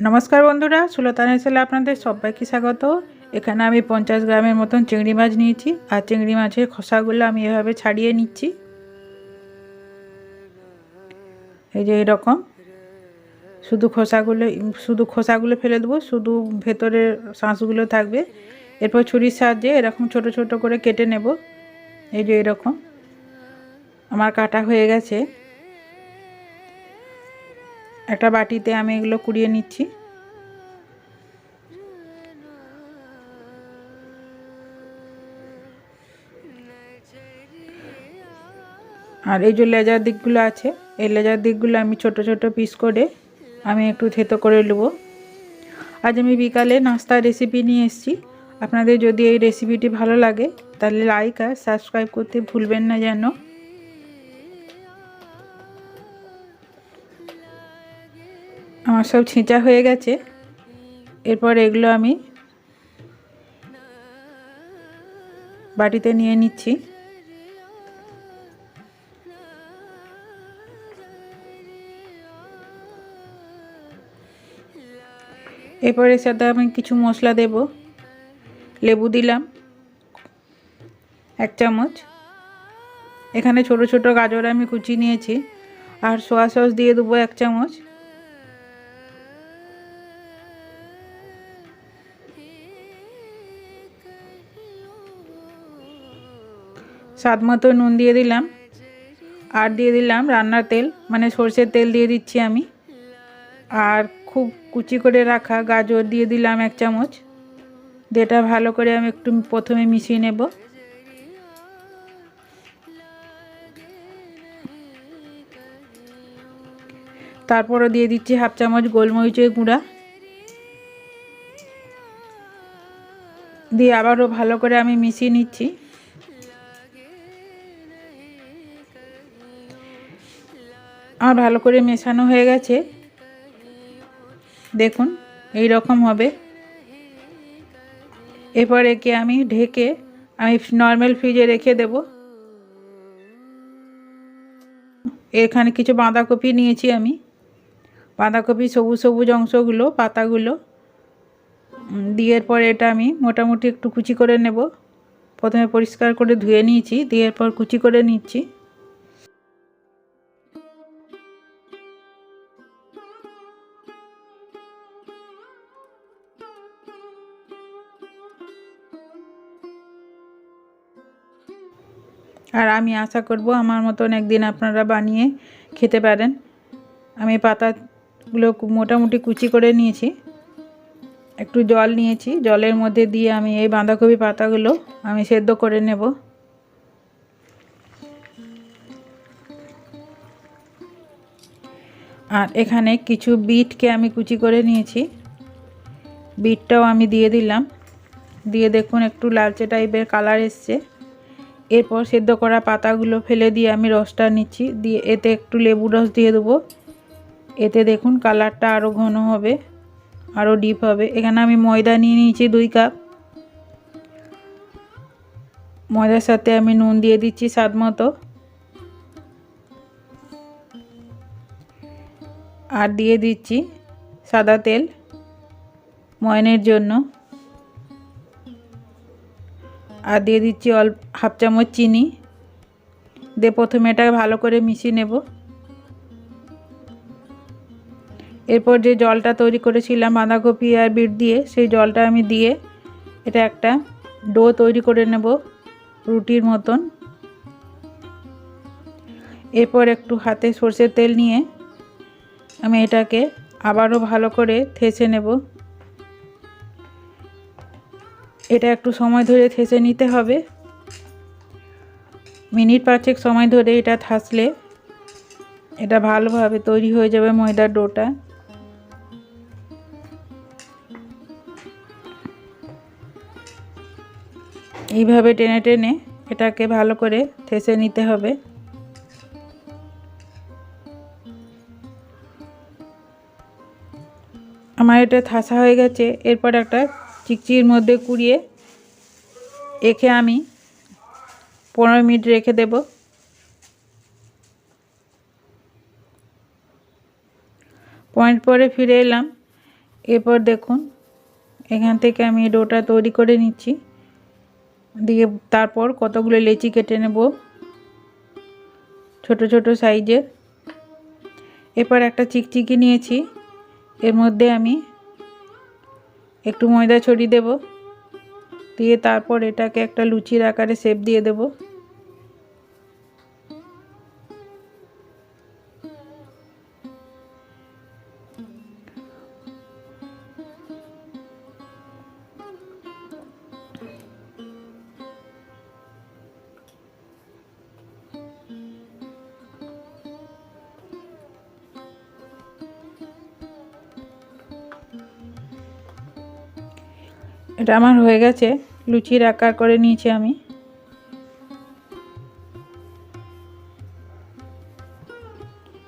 নমস্কার বন্ধুরা সুলতান হেসেলে আপনাদের সবাইকে স্বাগত। এখানে আমি পঞ্চাশ গ্রামের মতন চিংড়ি মাছ নিয়েছি, আর চিংড়ি মাছের খোসাগুলো আমি এভাবে ছাড়িয়ে নিচ্ছি। এই যে এরকম, শুধু খোসাগুলো শুধু খোসাগুলো ফেলে দেবো, শুধু ভেতরের শাঁসগুলো থাকবে। এরপর ছুরির সাহায্যে এরকম ছোট ছোট করে কেটে নেব। এই যে এরকম, আমার কাটা হয়ে গেছে। একটা বাটিতে আমি এগুলো কুড়িয়ে নিচ্ছি। আর এই যে লেজার দিকগুলো আছে, এই লেজার দিকগুলো আমি ছোট ছোট পিস করে আমি একটু থেতো করে নেব। আজ আমি বিকালে নাস্তার রেসিপি নিয়ে এসেছি। আপনাদের যদি এই রেসিপিটি ভালো লাগে, তাহলে লাইক আর সাবস্ক্রাইব করতে ভুলবেন না যেন। আমার সব ছিঁচা হয়ে গেছে। এরপর এগুলো আমি বাটিতে নিয়ে নিচ্ছি। এরপর এর সাথে আমি কিছু মশলা দেব। লেবু দিলাম, এক চামচ। এখানে ছোট ছোট গাজর আমি কুচি নিয়েছি। আর সোয়া সস দিয়ে দেবো এক চামচ। স্বাদ মতো নুন দিয়ে দিলাম, আর দিয়ে দিলাম রান্নার তেল মানে সর্ষের তেল দিয়ে দিচ্ছি আমি। আর খুব কুচি করে রাখা গাজর দিয়ে দিলাম এক চামচ। যেটা ভালো করে আমি একটু প্রথমে মিশিয়ে নেব। তারপরে দিয়ে দিচ্ছি হাফ চামচ গোলমরিচের গুঁড়া। দিয়ে আবারও ভালো করে আমি মিশিয়ে নিচ্ছি। আমার ভালো করে মেশানো হয়ে গেছে। দেখুন, এই রকম হবে। এরপর একে আমি ঢেকে আমি নর্মাল ফ্রিজে রেখে দেব। এখানে কিছু বাঁধাকপি নিয়েছি আমি। বাঁধাকপি, সবুজ সবুজ অংশগুলো, পাতাগুলো। দিয়ে পর এটা আমি মোটামুটি একটু কুচি করে নেব। প্রথমে পরিষ্কার করে ধুয়ে নিয়েছি, দিয়ে পর কুচি করে নিচ্ছি। আর আমি আশা করব আমার মতন একদিন আপনারা বানিয়ে খেতে পারেন। আমি পাতাগুলো মোটামুটি কুচি করে নিয়েছি। একটু জল নিয়েছি। জলের মধ্যে দিয়ে আমি এই বাঁধাকপি পাতাগুলো আমি সেদ্ধ করে নেব। আর এখানে কিছু বিটকে আমি কুচি করে নিয়েছি। বিটটাও আমি দিয়ে দিলাম। দিয়ে দেখুন একটু লালচে টাইপের কালার এসছে। এরপর সেদ্ধ করা পাতাগুলো ফেলে দিয়ে আমি রসটা নিচ্ছি। দিয়ে এতে একটু লেবু রস দিয়ে দেবো। এতে দেখুন কালারটা আরও ঘন হবে আরও ডিপ হবে। এখানে আমি ময়দা নিয়ে নিয়েছি দুই কাপ। ময়দার সাথে আমি নুন দিয়ে দিচ্ছি স্বাদ মতো। আর দিয়ে দিচ্ছি সাদা তেল ময়নের জন্য। আর দিয়ে দিচ্ছি অল্প হাফ চামচ চিনি। দিয়ে প্রথমে এটা ভালো করে মিশিয়ে নেব। এরপর যে জলটা তৈরি করেছিলাম, বাঁধাকপি আর বিট দিয়ে, সেই জলটা আমি দিয়ে এটা একটা ডো তৈরি করে নেব রুটির মতন। এরপর একটু হাতে সর্ষের তেল নিয়ে আমি এটাকে আবারও ভালো করে থেসে নেব। এটা একটু সময় ধরে থেসে নিতে হবে। মিনিট পাঁচেক সময় ধরে এটা থাসলে এটা ভালোভাবে তৈরি হয়ে যাবে ময়দার ডোটা। এইভাবে টেনে টেনে এটাকে ভালো করে থেসে নিতে হবে। আমার এটা থাসা হয়ে গেছে, এরপর একটা চিকচির মধ্যে কুড়িয়ে এখে আমি পনেরো মিনিট রেখে দেব। পয়েন্ট পরে ফিরে এলাম। এরপর দেখুন, এখান থেকে আমি ডোটা তৈরি করে নিচ্ছি। দিয়ে তারপর কতগুলো লেচি কেটে নেব, ছোট ছোট সাইজের। এরপর একটা চিকচিকি নিয়েছি। এর মধ্যে আমি একটু ময়দা ছড়িয়ে দেব। দিয়ে তারপর এটাকে একটা লুচির আকারে শেপ দিয়ে দেব। এটা আমার হয়ে গেছে। লুচির আকার করে নিয়েছি আমি।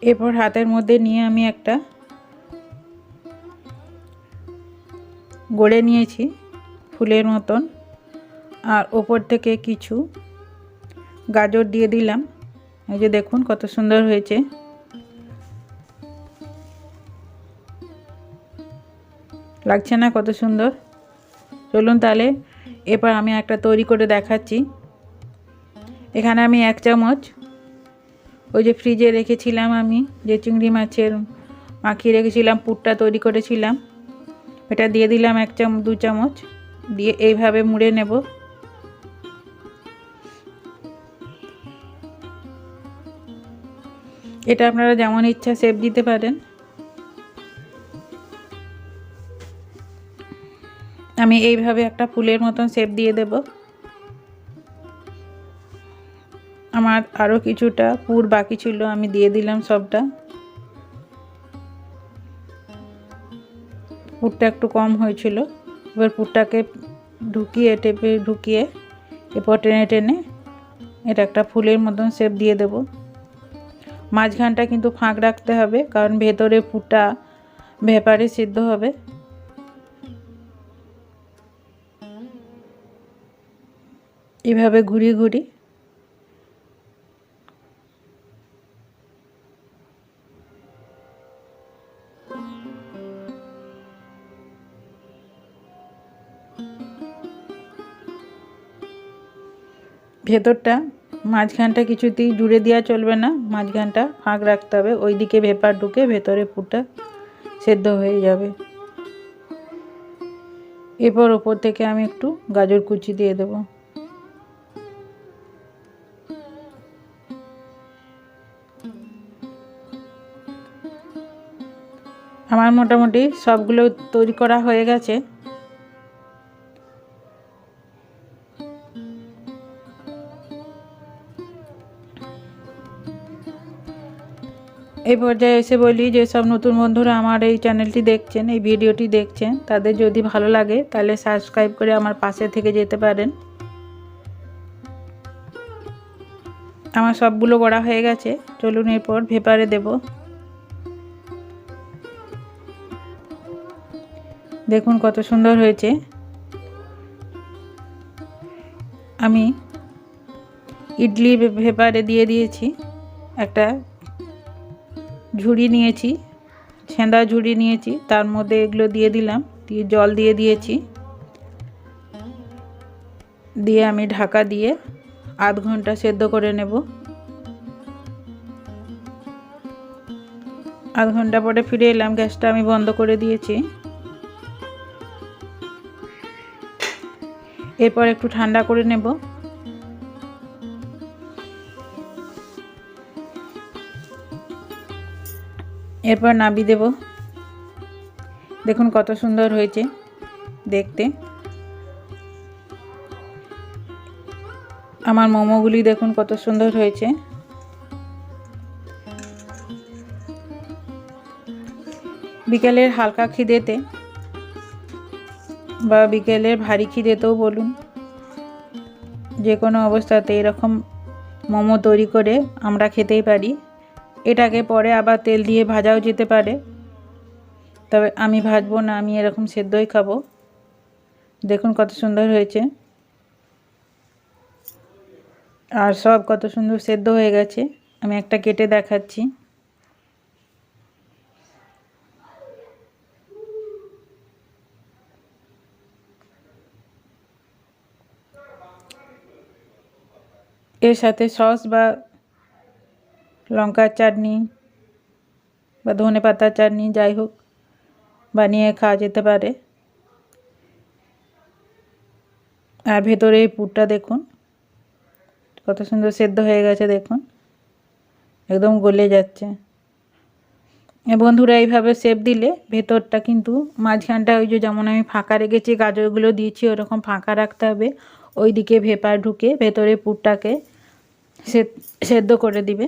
এরপর হাতের মধ্যে নিয়ে আমি একটা গড়ে নিয়েছি ফুলের মতন। আর ওপর থেকে কিছু গাজর দিয়ে দিলাম। এই যে দেখুন কত সুন্দর হয়েছে। লাগছে না কত সুন্দর? চলুন তাহলে এবার আমি একটা তৈরি করে দেখাচ্ছি। এখানে আমি এক চামচ, ওই যে ফ্রিজে রেখেছিলাম আমি, যে চিংড়ি মাছের মাখিয়ে রেখেছিলাম, পুরটা তৈরি করেছিলাম। এটা দিয়ে দিলাম এক চামচ দু চামচ, দিয়ে এইভাবে মুড়ে নেব। এটা আপনারা যেমন ইচ্ছা সেপ দিতে পারেন। আমি এইভাবে একটা ফুলের মতন শেপ দিয়ে দেব। আমার আরও কিছুটা পুর বাকি ছিল, আমি দিয়ে দিলাম সবটা। পুরটা একটু কম হয়েছিল। এবার পুরটাকে ঢুকিয়ে, টেপে ঢুকিয়ে এরপর টেনে টেনে এটা একটা ফুলের মতন শেপ দিয়ে দেব। মাঝখানটা কিন্তু ফাঁক রাখতে হবে, কারণ ভেতরে পুরটা ভেপারে সিদ্ধ হবে। এভাবে ঘুরিয়ে ঘুরি ভেতরটা, মাঝখানটা কিছুতেই জুড়ে দেওয়া চলবে না, মাঝখানটা ফাঁক রাখতে হবে ওই দিকে ভেপার ঢুকে ভেতরে পুরটা সেদ্ধ হয়ে যাবে। এরপর ওপর থেকে আমি একটু গাজর কুচি দিয়ে দেবো। আমার মোটামুটি সবগুলো তৈরি করা হয়ে গেছে। এই পর্যায়ে এসে বলি যে, সব নতুন বন্ধুরা আমার এই চ্যানেলটি দেখছেন, এই ভিডিওটি দেখছেন, তাদের যদি ভালো লাগে তাহলে সাবস্ক্রাইব করে আমার পাশে থেকে যেতে পারেন। আমার সবগুলো করা হয়ে গেছে, চলুন এরপর ভেপারে দেবো। দেখুন কত সুন্দর হয়েছে। আমি ইডলি ভেপারে দিয়ে দিয়েছি। একটা ঝুড়ি নিয়েছি ছেঁদা ঝুড়ি নিয়েছি, তার মধ্যে এগুলো দিয়ে দিলাম, দিয়ে জল দিয়ে দিয়েছি। দিয়ে আমি ঢাকা দিয়ে আধ ঘণ্টা সেদ্ধ করে নেব। আধ ঘণ্টা পরে ফিরে এলাম, গ্যাসটা আমি বন্ধ করে দিয়েছি। এরপর একটু ঠান্ডা করে নেব। এরপর নাবি দেব। দেখুন কত সুন্দর হয়েছে দেখতে। আমার মোমোগুলি দেখুন কত সুন্দর হয়েছে। বিকেলের হালকা খিদেতে বা বিকেলের ভারী খিদেতেও বলুন। যে কোনো অবস্থাতে এরকম মোমো তৈরি করে আমরা খেতেই পারি। এটাকে পরে আবার তেল দিয়ে ভাজাও যেতে পারে। তবে আমি ভাজবো না, আমি এরকম সেদ্ধই খাব। দেখুন কত সুন্দর হয়েছে। আর সব কত সুন্দর সেদ্ধ হয়ে গেছে। আমি একটা কেটে দেখাচ্ছি। এর সাথে সস বা লঙ্কার চাটনি বা ধনে পাতার চাটনি যাই হোক বানিয়ে খাওয়া যেতে পারে। আর ভেতরে এই পুরটা দেখুন, কত সুন্দর সেদ্ধ হয়ে গেছে দেখুন, একদম গলে যাচ্ছে। বন্ধুরা, এইভাবে সেপ দিলে ভেতরটা কিন্তু মাঝখানটা ওই যে যেমন আমি ফাঁকা রেখেছি, গাজরগুলো দিয়েছি, ওরকম ফাঁকা রাখতে হবে। ওই দিকে ভেপার ঢুকে ভেতরে পুরটাকে সেদ্ধ করে দিবে।